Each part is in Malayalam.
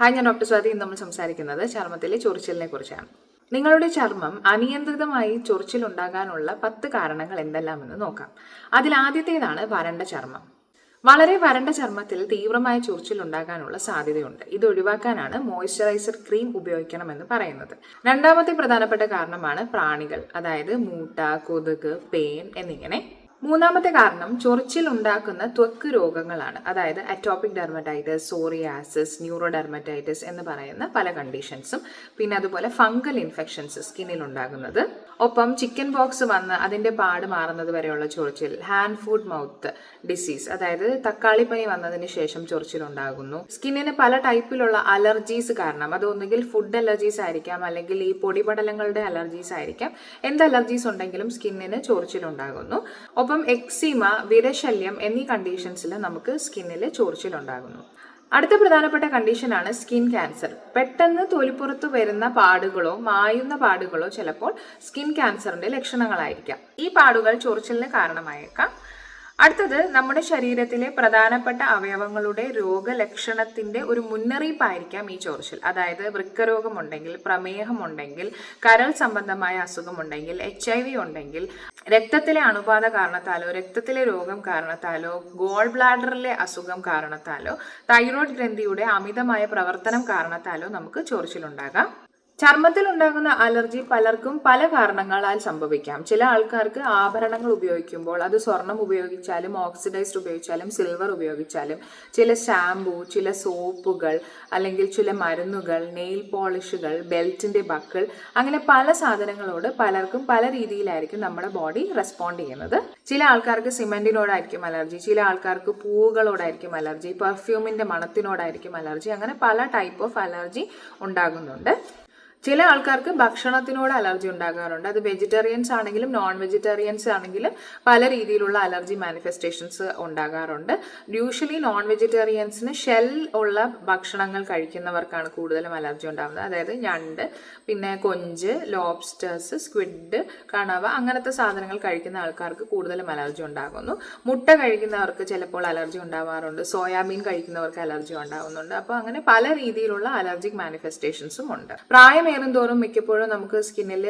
ഹായ് ഞാൻ ഡോക്ടർ സ്വാതി നമ്മൾ സംസാരിക്കുന്നത് ചർമ്മത്തിലെ ചൊറിച്ചിലിനെ കുറിച്ചാണ്. നിങ്ങളുടെ ചർമ്മം അനിയന്ത്രിതമായി ചൊറിച്ചിൽ ഉണ്ടാകാനുള്ള പത്ത് കാരണങ്ങൾ എന്തെല്ലാമെന്ന് നോക്കാം. അതിൽ ആദ്യത്തേതാണ് വരണ്ട ചർമ്മം. വളരെ വരണ്ട ചർമ്മത്തിൽ തീവ്രമായ ചൊറിച്ചിൽ ഉണ്ടാകാനുള്ള സാധ്യതയുണ്ട്. ഇത് ഒഴിവാക്കാനാണ് മോയ്സ്ചറൈസർ ക്രീം ഉപയോഗിക്കണമെന്ന് പറയുന്നത്. രണ്ടാമത്തെ പ്രധാനപ്പെട്ട കാരണമാണ് പ്രാണികൾ അതായത് മൂട്ട കൊതുക് പേൻ എന്നിങ്ങനെ മൂന്നാമത്തെ കാരണം ചൊറിച്ചിൽ ഉണ്ടാക്കുന്ന ത്വക്ക് രോഗങ്ങളാണ്. അതായത് atopic dermatitis psoriasis neuro dermatitis എന്ന് പറയുന്ന പല കണ്ടീഷൻസും പിന്നെ അതുപോലെ ഫംഗൽ ഇൻഫെക്ഷൻസ് സ്കിന്നിൽ ഉണ്ടാകുന്നത്. ഒപ്പം ചിക്കൻ ബോക്സ് വന്ന് അതിന്റെ പാട് മാറുന്നത് വരെയുള്ള ചൊറിച്ചിൽ ഹാൻഡ് ഫുഡ് മൗത്ത് ഡിസീസ് അതായത് തക്കാളിപ്പനി വന്നതിന് ശേഷം ചൊറിച്ചിൽ ഉണ്ടാകുന്നു. സ്കിന്നിന് പല ടൈപ്പിലുള്ള അലർജീസ് കാരണം അത് ഒന്നുകിൽ ഫുഡ് അലർജീസ് ആയിരിക്കാം അല്ലെങ്കിൽ ഈ പൊടിപടലങ്ങളുടെ അലർജീസ് ആയിരിക്കാം. എന്ത് അലർജീസ് ഉണ്ടെങ്കിലും സ്കിന്നിന് ചൊറിച്ചിൽ ഉണ്ടാകുന്നു. ഒപ്പം എക്സിമ വിരശല്യം എന്നീ കണ്ടീഷൻസിൽ നമുക്ക് സ്കിന്നിൽ ചോർച്ചിലുണ്ടാകുന്നു അടുത്ത പ്രധാനപ്പെട്ട കണ്ടീഷനാണ് സ്കിൻ ക്യാൻസർ. പെട്ടെന്ന് തൊലിപ്പുറത്ത് വരുന്ന പാടുകളോ മായുന്ന പാടുകളോ ചിലപ്പോൾ സ്കിൻ ക്യാൻസറിന്റെ ലക്ഷണങ്ങളായിരിക്കാം. ഈ പാടുകൾ ചൊറിച്ചിലിന് കാരണമായേക്കാം. അടുത്തത് നമ്മുടെ ശരീരത്തിലെ പ്രധാനപ്പെട്ട അവയവങ്ങളുടെ രോഗലക്ഷണത്തിന്റെ ഒരു മുന്നറിയിപ്പായിരിക്കാം ഈ ചൊറിച്ചിൽ അതായത് വൃക്കരോഗമുണ്ടെങ്കിൽ പ്രമേഹമുണ്ടെങ്കിൽ കരൾ സംബന്ധമായ അസുഖമുണ്ടെങ്കിൽ എച്ച് ഐ വി ഉണ്ടെങ്കിൽ രക്തത്തിലെ അണുബാധ കാരണത്താലോ രക്തത്തിലെ രോഗം കാരണത്താലോ ഗോൾ ബ്ലാഡറിലെ അസുഖം കാരണത്താലോ തൈറോയ്ഡ് ഗ്രന്ഥിയുടെ അമിതമായ പ്രവർത്തനം കാരണത്താലോ നമുക്ക് ചൊറിച്ചിലുണ്ടാകാം ചർമ്മത്തിൽ ഉണ്ടാകുന്ന അലർജി പലർക്കും പല കാരണങ്ങളാൽ സംഭവിക്കാം. ചില ആൾക്കാർക്ക് ആഭരണങ്ങൾ ഉപയോഗിക്കുമ്പോൾ അത് സ്വർണം ഉപയോഗിച്ചാലും ഓക്സിഡൈസ്ഡ് ഉപയോഗിച്ചാലും സിൽവർ ഉപയോഗിച്ചാലും ചില ഷാംപൂ ചില സോപ്പുകൾ അല്ലെങ്കിൽ ചില മരുന്നുകൾ നെയിൽ പോളിഷുകൾ ബെൽറ്റിന്റെ ബക്കിൾ അങ്ങനെ പല സാധനങ്ങളോട് പലർക്കും പല രീതിയിലായിരിക്കും നമ്മുടെ ബോഡി റെസ്പോണ്ട് ചെയ്യുന്നത്. ചില ആൾക്കാർക്ക് സിമെന്റിനോടായിരിക്കും അലർജി ചില ആൾക്കാർക്ക് പൂവുകളോടായിരിക്കും അലർജി പെർഫ്യൂമിന്റെ മണത്തിനോടായിരിക്കും അലർജി അങ്ങനെ പല ടൈപ്പ് ഓഫ് അലർജി ഉണ്ടാകുന്നുണ്ട്. ചില ആൾക്കാർക്ക് ഭക്ഷണത്തിനോട് അലർജി ഉണ്ടാകാറുണ്ട്. അത് വെജിറ്റേറിയൻസ് ആണെങ്കിലും നോൺ വെജിറ്റേറിയൻസ് ആണെങ്കിലും പല രീതിയിലുള്ള അലർജി മാനിഫെസ്റ്റേഷൻസ് ഉണ്ടാകാറുണ്ട്. യൂഷ്വലി നോൺ വെജിറ്റേറിയൻസിന് ഷെൽ ഉള്ള ഭക്ഷണങ്ങൾ കഴിക്കുന്നവർക്കാണ് കൂടുതലും അലർജി ഉണ്ടാകുന്നത് അതായത് ഞണ്ട് പിന്നെ കൊഞ്ച് ലോബ്സ്റ്റേഴ്സ് സ്ക്വിഡ് കണവ അങ്ങനത്തെ സാധനങ്ങൾ കഴിക്കുന്ന ആൾക്കാർക്ക് കൂടുതലും അലർജി ഉണ്ടാകുന്നു. മുട്ട കഴിക്കുന്നവർക്ക് ചിലപ്പോൾ അലർജി ഉണ്ടാവാറുണ്ട്. സോയാബീൻ കഴിക്കുന്നവർക്ക് അലർജി ഉണ്ടാകുന്നുണ്ട് അപ്പോൾ അങ്ങനെ പല രീതിയിലുള്ള അലർജിക് മാനിഫെസ്റ്റേഷൻസും ഉണ്ട്. പ്രായം പ്രായമേറും തോറും മിക്കപ്പോഴും നമുക്ക് സ്കിന്നിൽ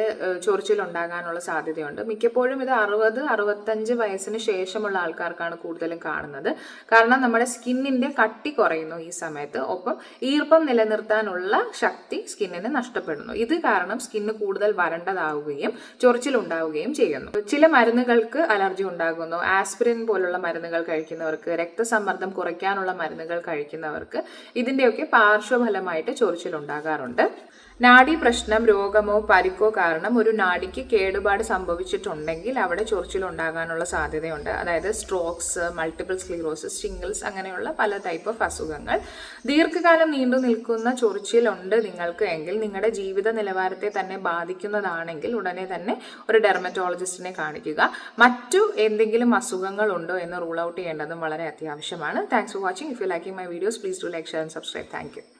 ചൊറിച്ചിൽ ഉണ്ടാകാനുള്ള സാധ്യതയുണ്ട്. മിക്കപ്പോഴും ഇത് അറുപത് അറുപത്തഞ്ച് വയസ്സിന് ശേഷമുള്ള ആൾക്കാർക്കാണ് കൂടുതലും കാണുന്നത്. കാരണം നമ്മുടെ സ്കിന്നിന്റെ കട്ടി കുറയുന്നു ഈ സമയത്ത്. ഒപ്പം ഈർപ്പം നിലനിർത്താനുള്ള ശക്തി സ്കിന്നിന് നഷ്ടപ്പെടുന്നു. ഇത് കാരണം സ്കിന്ന് കൂടുതൽ വരണ്ടതാവുകയും ചൊറിച്ചിൽ ഉണ്ടാവുകയും ചെയ്യുന്നു. ചില മരുന്നുകൾക്ക് അലർജി ഉണ്ടാകുന്നു. ആസ്പിരിൻ പോലുള്ള മരുന്നുകൾ കഴിക്കുന്നവർക്ക് രക്തസമ്മർദ്ദം കുറയ്ക്കാനുള്ള മരുന്നുകൾ കഴിക്കുന്നവർക്ക് ഇതിന്റെയൊക്കെ പാർശ്വഫലമായിട്ട് ചൊറിച്ചിൽ ഉണ്ടാകാറുണ്ട് നാഡി പ്രശ്നം രോഗമോ പരിക്കോ കാരണം ഒരു നാഡിക്ക് കേടുപാട് സംഭവിച്ചിട്ടുണ്ടെങ്കിൽ അവിടെ ചൊറിച്ചിലുണ്ടാകാനുള്ള സാധ്യതയുണ്ട്. അതായത് സ്ട്രോക്സ് മൾട്ടിപ്പിൾ സ്ക്ലീറോസിസ് ഷിംഗിൾസ് അങ്ങനെയുള്ള പല ടൈപ്പ് ഓഫ് അസുഖങ്ങൾ. ദീർഘകാലം നീണ്ടു നിൽക്കുന്ന ചൊറിച്ചിലുണ്ട് നിങ്ങൾക്ക് എങ്കിൽ നിങ്ങളുടെ ജീവിത നിലവാരത്തെ തന്നെ ബാധിക്കുന്നതാണെങ്കിൽ ഉടനെ തന്നെ ഒരു ഡെർമറ്റോളജിസ്റ്റിനെ കാണിക്കുക. മറ്റു എന്തെങ്കിലും അസുഖങ്ങൾ ഉണ്ടോ എന്ന് റൂൾ ഔട്ട് ചെയ്യേണ്ടതും വളരെ അത്യാവശ്യമാണ്. Thanks for watching if you liking my videos please do like share and subscribe thank